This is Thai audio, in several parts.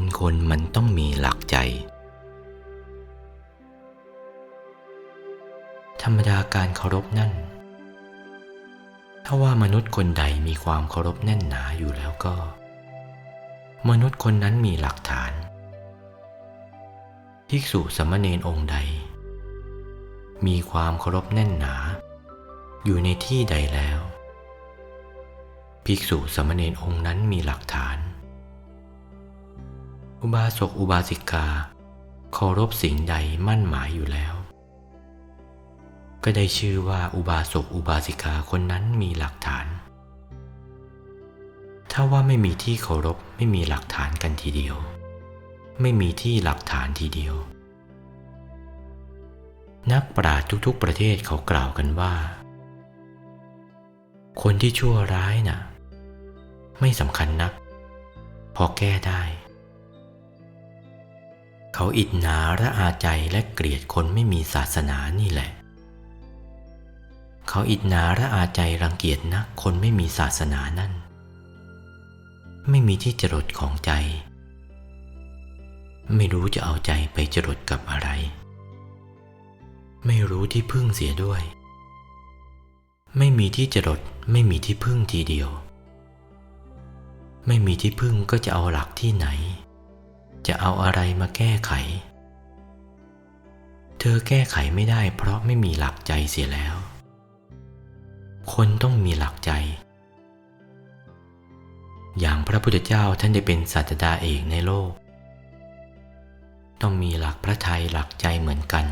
เป็นคนมันต้องมีหลักใจ ธรรมดาการเคารพนั่น ถ้าว่ามนุษย์คนใดมีความเคารพแน่นหนาอยู่แล้วก็ มนุษย์คนนั้นมีหลักฐานภิกษุสามเณรองค์ใด มีความเคารพแน่นหนา อยู่ในที่ใดแล้ว ภิกษุสามเณรองค์นั้นมีหลักฐาน อุบาสกอุบาสิกาเคารพสิ่งใดมั่นหมายอยู่แล้ว ก็ได้ชื่อว่าอุบาสกอุบาสิกาคนนั้นมีหลักฐาน ถ้าว่าไม่มีที่เคารพไม่มีหลักฐานกันทีเดียว ไม่มีที่หลักฐานทีเดียว นักปราชญ์ทุกๆประเทศเขากล่าวกันว่า คนที่ชั่วร้ายน่ะ ไม่สำคัญนัก พอแก้ได้ เขาอิจนาระอาใจและเกลียดคนไม่มีศาสนานี่แหละ เขาอิจนาระอาใจรังเกียจนักคนไม่มีศาสนานั่น ไม่มีที่จรดของใจ ไม่รู้จะเอาใจไปจรดกับอะไร ไม่รู้ที่พึ่งเสียด้วย ไม่มีที่จรดไม่มีที่พึ่งทีเดียว ไม่มีที่พึ่งก็จะเอาหลักที่ไหน จะเอาอะไรมาแก้ไข เธอแก้ไขไม่ได้เพราะไม่มีหลักใจเสียแล้ว คนต้องมีหลักใจ อย่างพระพุทธเจ้าท่านได้เป็นศาสดาเอกในโลก ต้องมีหลักพระทัยหลักใจเหมือนกัน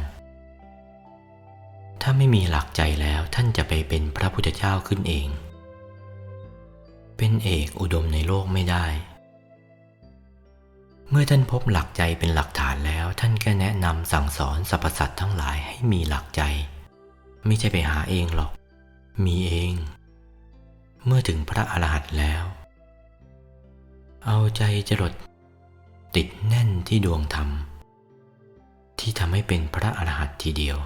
ถ้าไม่มีหลักใจแล้วท่านจะไปเป็นพระพุทธเจ้าขึ้นเอง เป็นเอกอุดมในโลกไม่ได้ มื่อท่านพบหลักใจเป็นหลักฐานแล้ว ท่านก็แนะนำสั่งสอนสรรพสัตว์ทั้งหลายให้มีหลักใจ ไม่ใช่ไปหาเองหรอก มีเอง เมื่อถึงพระอรหันต์แล้ว เอาใจจรดติดแน่นที่ดวงธรรม ที่ทำให้เป็นพระอรหันต์ทีเดียว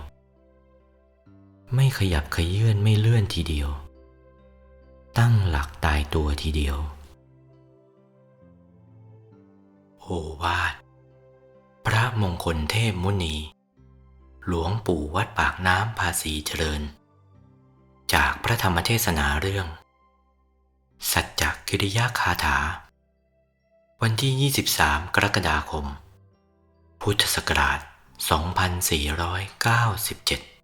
ไม่ขยับขยื่นไม่เลื่อนทีเดียว ตั้งหลักตายตัวทีเดียว โอวาท พระมงคลเทพมุนี หลวงปู่วัดปากน้ำภาษีเจริญ จากพระธรรมเทศนาเรื่อง สัจจกิริยาคาถา วันที่ 23 กรกฎาคม พุทธศักราช 2497